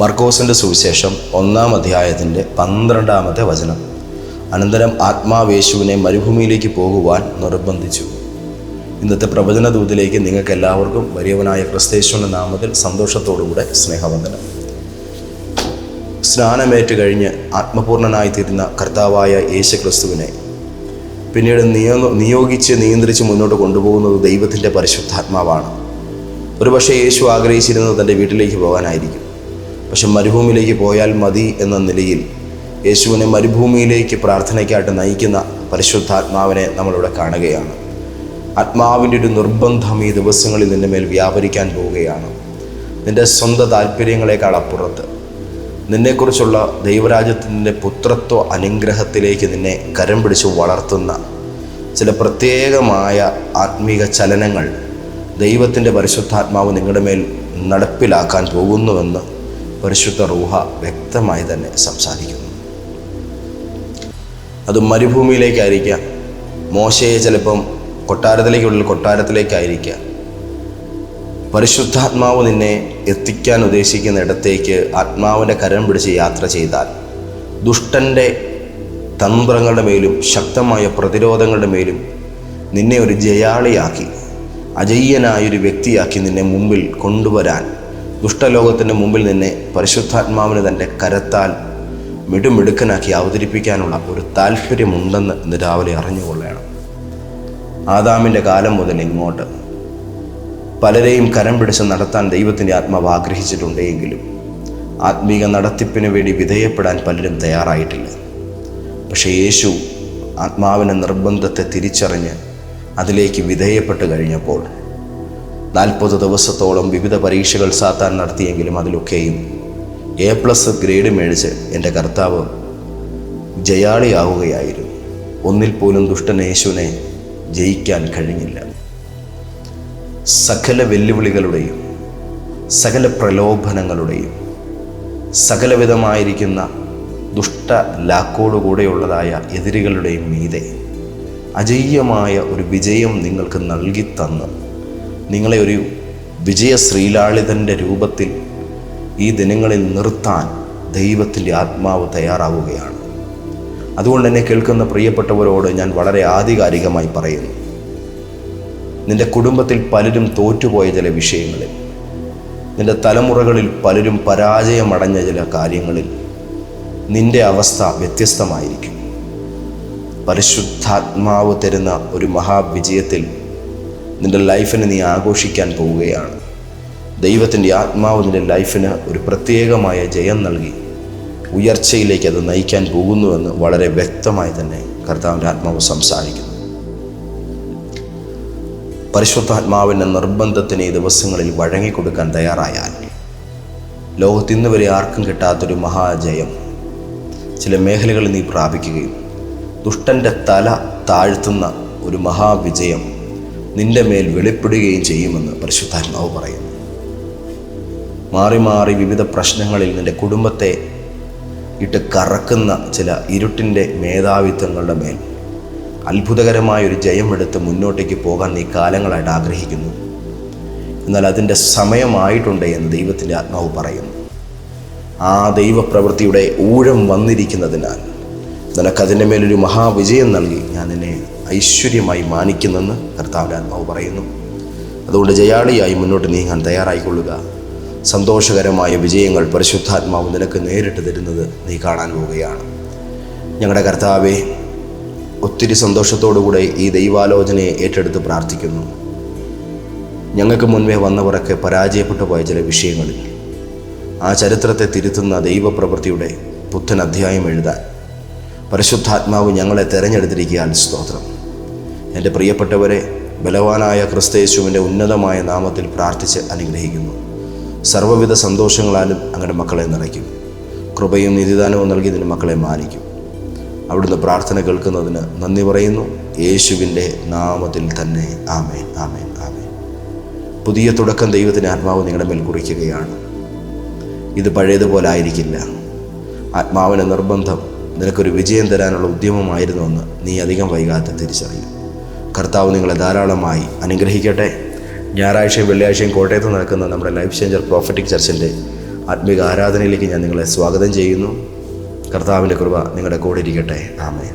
മർക്കോസിന്റെ സുവിശേഷം ഒന്നാം അധ്യായത്തിന്റെ പന്ത്രണ്ടാമത്തെ വചനം. അനന്തരം ആത്മാവേശുവിനെ മരുഭൂമിയിലേക്ക് പോകുവാൻ നിർബന്ധിച്ചു. ഇന്നത്തെ പ്രവചന ദൂതിലേക്ക് നിങ്ങൾക്ക് എല്ലാവർക്കും വലിയവനായ ക്രിസ്തേശ്വരന്റെ നാമത്തിൽ സന്തോഷത്തോടുകൂടെ സ്നേഹവന്ദനം. സ്നാനമേറ്റ് കഴിഞ്ഞ് ആത്മപൂർണനായി തീരുന്ന കർത്താവായ യേശു ക്രിസ്തുവിനെ പിന്നീട് നിയോ നിയോഗിച്ച് നിയന്ത്രിച്ച് മുന്നോട്ട് കൊണ്ടുപോകുന്നത് ദൈവത്തിന്റെ പരിശുദ്ധാത്മാവാണ്. ഒരുപക്ഷെ യേശു ആഗ്രഹിച്ചിരുന്നത് തന്റെ വീട്ടിലേക്ക് പോകാനായിരിക്കും. പക്ഷെ മരുഭൂമിയിലേക്ക് പോയാൽ മതി എന്ന നിലയിൽ യേശുവിനെ മരുഭൂമിയിലേക്ക് പ്രാർത്ഥനയ്ക്കായിട്ട് നയിക്കുന്ന പരിശുദ്ധാത്മാവിനെ നമ്മളിവിടെ കാണുകയാണ്. ആത്മാവിന്റെ ഒരു നിർബന്ധം ഈ ദിവസങ്ങളിൽ നിന്റെ മേൽ വ്യാപരിക്കാൻ പോവുകയാണ്. നിന്റെ സ്വന്തം താല്പര്യങ്ങളെക്കാൾ അപ്പുറത്ത്. നിന്നെക്കുറിച്ചുള്ള ദൈവരാജ്യത്തിന്റെ പുത്രത്വ അനുഗ്രഹത്തിലേക്ക് നിന്നെ കരം പിടിച്ച് വളർത്തുന്ന ചില പ്രത്യേകമായ ആത്മീക ചലനങ്ങൾ ദൈവത്തിന്റെ പരിശുദ്ധാത്മാവ് നിങ്ങളുടെ മേൽ നടപ്പിലാക്കാൻ പോകുന്നുവെന്ന് പരിശുദ്ധ റൂഹ വ്യക്തമായി തന്നെ സംസാരിക്കുന്നു. അത് മരുഭൂമിയിലേക്കായിരിക്കാം മോശയെ ചിലപ്പം കൊട്ടാരത്തിലേക്കുള്ള കൊട്ടാരത്തിലേക്കായിരിക്കാം പരിശുദ്ധാത്മാവ് നിന്നെ എത്തിക്കാൻ ഉദ്ദേശിക്കുന്ന ഇടത്തേക്ക് ആത്മാവിന്റെ കരം പിടിച്ച് യാത്ര ചെയ്താൽ ദുഷ്ടന്റെ തന്ത്രങ്ങളുടെ മേലും ശക്തമായ പ്രതിരോധങ്ങളുടെ മേലും നിന്നെ ഒരു ജയാളിയാക്കി അജയ്യനായൊരു വ്യക്തിയാക്കി നിന്നെ മുമ്പിൽ കൊണ്ടുവരാൻ ദുഷ്ടലോകത്തിന്റെ മുമ്പിൽ നിന്നെ പരിശുദ്ധാത്മാവിന് തന്റെ കരത്താൽ മിടുമിടുക്കനാക്കി അവതരിപ്പിക്കാനുള്ള ഒരു താല്പര്യമുണ്ടെന്ന് ഇന്ന് രാവിലെ അറിഞ്ഞുകൊള്ളണം. ആദാമിന്റെ കാലം മുതൽ ഇങ്ങോട്ട്. പലരെയും കരം പിടിച്ച് നടത്താൻ ദൈവത്തിന്റെ ആത്മാവ് ആഗ്രഹിച്ചിട്ടുണ്ടെങ്കിലും ആത്മീക നടത്തിപ്പിന് വേണ്ടി വിധേയപ്പെടാൻ പലരും തയ്യാറായിട്ടില്ല. പക്ഷേ യേശു ആത്മാവിന്റെ നിർബന്ധത്തെ തിരിച്ചറിഞ്ഞ് അതിലേക്ക് വിധേയപ്പെട്ട് കഴിഞ്ഞപ്പോൾ നാൽപ്പത് ദിവസത്തോളം വിവിധ പരീക്ഷകൾ സാത്താൻ നടത്തിയെങ്കിലും അതിലൊക്കെയും എ പ്ലസ് ഗ്രേഡ് മേടിച്ച് എന്റെ കർത്താവ് ജയാളിയാവുകയായിരുന്നു. ഒന്നിൽ പോലും ദുഷ്ടൻ യേശുവിനെ ജയിക്കാൻ കഴിഞ്ഞില്ല. സകല വെല്ലുവിളികളുടെയും സകല പ്രലോഭനങ്ങളുടെയും സകലവിധമായിരിക്കുന്ന ദുഷ്ട ലാക്കോടുകൂടെയുള്ളതായ എതിരികളുടെയും മീതെ അജയ്യമായ ഒരു വിജയം നിങ്ങൾക്ക് നൽകി തന്ന്. നിങ്ങളെ ഒരു വിജയ ശ്രീലാളിതന്റെ രൂപത്തിൽ ഈ ദിനങ്ങളിൽ നിർത്താൻ ദൈവത്തിന്റെ ആത്മാവ് തയ്യാറാവുകയാണ്. അതുകൊണ്ട് എന്നെ കേൾക്കുന്ന പ്രിയപ്പെട്ടവരോട് ഞാൻ വളരെ ആധികാരികമായി പറയുന്നു. നിന്റെ കുടുംബത്തിൽ പലരും തോറ്റുപോയ ചില വിഷയങ്ങളിൽ നിന്റെ തലമുറകളിൽ പലരും പരാജയമടഞ്ഞ ചില കാര്യങ്ങളിൽ നിന്റെ അവസ്ഥ വ്യത്യസ്തമായിരിക്കും. പരിശുദ്ധാത്മാവ് തരുന്ന ഒരു മഹാവിജയത്തിൽ നിന്റെ ലൈഫിനെ നീ ആഘോഷിക്കാൻ പോവുകയാണ്. ദൈവത്തിന്റെ ആത്മാവ് നിന്റെ ലൈഫിന് ഒരു പ്രത്യേകമായ ജയം നൽകി. ഉയർച്ചയിലേക്ക് അത് നയിക്കാൻ പോകുന്നുവെന്ന് വളരെ വ്യക്തമായി തന്നെ കർത്താവിന്റെ ആത്മാവ് സംസാരിക്കുന്നു. പരിശുദ്ധാത്മാവിന്റെ നിർബന്ധത്തിന് ഈ ദിവസങ്ങളിൽ വഴങ്ങിക്കൊടുക്കാൻ തയ്യാറായാൽ ലോകത്ത് ഇന്ന് വരെ ആർക്കും കിട്ടാത്തൊരു മഹാജയം ചില മേഖലകളിൽ നീ പ്രാപിക്കുകയും ദുഷ്ടന്റെ തല താഴ്ത്തുന്ന ഒരു മഹാവിജയം നിന്റെ മേൽ വെളിപ്പെടുകയും ചെയ്യുമെന്ന് പരിശുദ്ധാത്മാവ് പറയുന്നു. മാറി മാറി വിവിധ പ്രശ്നങ്ങളിൽ നിന്റെ കുടുംബത്തെ ഇട്ട് കറക്കുന്ന ചില ഇരുട്ടിന്റെ മേധാവിത്വങ്ങളുടെ മേൽ അത്ഭുതകരമായ ഒരു ജയമെടുത്ത് മുന്നോട്ടേക്ക് പോകാൻ നീ കാലങ്ങളായിട്ട് ആഗ്രഹിക്കുന്നു. എന്നാൽ അതിന്റെ സമയമായിട്ടുണ്ട് എന്ന് ദൈവത്തിന്റെ ആത്മാവ് പറയുന്നു. ആ ദൈവപ്രവൃത്തിയുടെ ഊഴം വന്നിരിക്കുന്നതിനാൽ നിനക്കതിന്റെ മേലൊരു മഹാവിജയം നൽകി ഞാൻ നിന്നെ ഐശ്വര്യമായി മാനിക്കുന്നെന്ന് കർത്താവിന്റെ ആത്മാവ് പറയുന്നു. അതുകൊണ്ട് ജയാളിയായി മുന്നോട്ട് നീങ്ങാൻ തയ്യാറായിക്കൊള്ളുക. സന്തോഷകരമായ വിജയങ്ങൾ പരിശുദ്ധാത്മാവ് നിനക്ക് നേരിട്ട് തരുന്നത് നീ കാണാൻ പോവുകയാണ്. ഞങ്ങളുടെ കർത്താവെ ഒത്തിരി സന്തോഷത്തോടുകൂടെ ഈ ദൈവാലോചനയെ ഏറ്റെടുത്ത് പ്രാർത്ഥിക്കുന്നു. ഞങ്ങൾക്ക് മുൻപേ വന്നവരൊക്കെ പരാജയപ്പെട്ടു പോയ ചില വിഷയങ്ങളിൽ. ആ ചരിത്രത്തെ തിരുത്തുന്ന ദൈവപ്രവൃത്തിയുടെ പുത്തൻ അധ്യായം എഴുതാൻ. പരിശുദ്ധാത്മാവ് ഞങ്ങളെ തിരഞ്ഞെടുത്തിരിക്കാൻ സ്തോത്രം. എന്റെ പ്രിയപ്പെട്ടവരെ ബലവാനായ ക്രിസ്തയേശുവിന്റെ ഉന്നതമായ നാമത്തിൽ പ്രാർത്ഥിച്ച് അനുഗ്രഹിക്കുന്നു. സർവവിധ സന്തോഷങ്ങളാലും അങ്ങനെ മക്കളെ നിറയ്ക്കും. കൃപയും നിധിദാനവും നൽകി ഇതിന്റെ മക്കളെ മാനിക്കും. അവിടുന്ന് പ്രാർത്ഥന കേൾക്കുന്നതിന് നന്ദി പറയുന്നു. യേശുവിന്റെ നാമത്തിൽ തന്നെ ആമേൻ ആമേൻ ആമേൻ. പുതിയ തുടക്കം ദൈവത്തിന്റെ ആത്മാവ് നിങ്ങളുടെ മേൽ കുറിക്കുകയാണ്. ഇത് പഴയതുപോലെ ആയിരിക്കില്ല. ആത്മാവിന്റെ നിർബന്ധം നിനക്കൊരു വിജയം തരാനുള്ള ഉദ്യമമായിരുന്നുവെന്ന് നീ അധികം വൈകാതെ തിരിച്ചറിയും. കർത്താവ് നിങ്ങളെ ധാരാളമായി അനുഗ്രഹിക്കട്ടെ. ഞായറാഴ്ചയും വെള്ളിയാഴ്ചയും കോട്ടയത്ത് നടക്കുന്ന നമ്മുടെ ലൈഫ് ചേഞ്ചർ പ്രോഫറ്റിക് ചർച്ചിന്റെ ആത്മീക ആരാധനയിലേക്ക് ഞാൻ നിങ്ങളെ സ്വാഗതം ചെയ്യുന്നു. കർത്താവിന്റെ കൃപ നിങ്ങളുടെ കൂടെ ഇരിക്കട്ടെ. ആമേൻ.